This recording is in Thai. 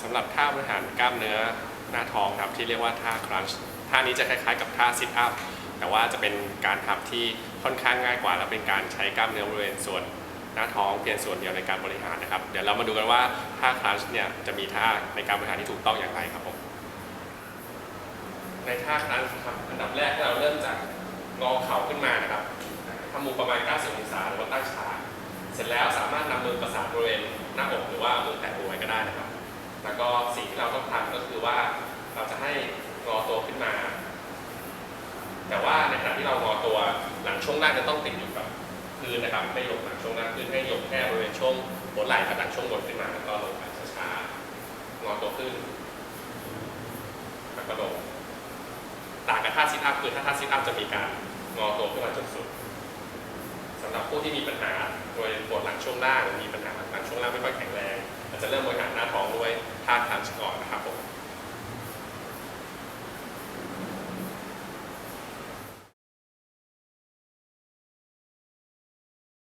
สำหรับท่าบริหารกล้ามเนื้อหน้าท้องครับที่เรียกว่าท่าครันช์ท่านี้จะคล้ายๆกับท่าซิทอัพแต่ว่าจะเป็นการทำที่ค่อนข้างง่ายกว่า และเป็นการใช้กล้ามเนื้อบริเวณส่วนหน้าท้องเพียงส่วนเดียวในการบริหารนะครับเดี๋ยวเรามาดูกันว่าท่าครัชเนี่ยจะมีท่าในการบริหารที่ถูกต้องอย่างไรครับผมในท่าครันช์ครับอันดับแรกเราเริ่มจากงอเข่าขึ้นมานะครับทำมุมประมาณ 90 องศาหรือว่าตั้งฉากเสร็จแล้วสามารถนำมือประสานบริเวณหน้าอกหรือ แล้วก็สิ่งที่เราต้องทำก็คือว่าเราจะให้งอตัวขึ้นมา แต่ว่าในขณะที่เรางอตัวหลังช่วงล่างจะต้องติดอยู่กับพื้นนะครับ ไม่ยกหลังช่วงล่างขึ้นให้ยกแค่บริเวณช่วงหัวไหล่กับหลังช่วงบนขึ้นมาแล้วก็ลงไปช้าๆงอตัวขึ้นแล้วก็ลงต่างกับท่าซิทอัพคือถ้าท่าซิทอัพจะมีการงอตัวขึ้นมาจนสุดสำหรับผู้ที่มีปัญหาโดยปวดหลังช่วงล่างหรือมีปัญหาหลังช่วงล่างไม่ค่อยแข็งแรงอาจจะเริ่มบริ ทาทานก่อนนะครับผม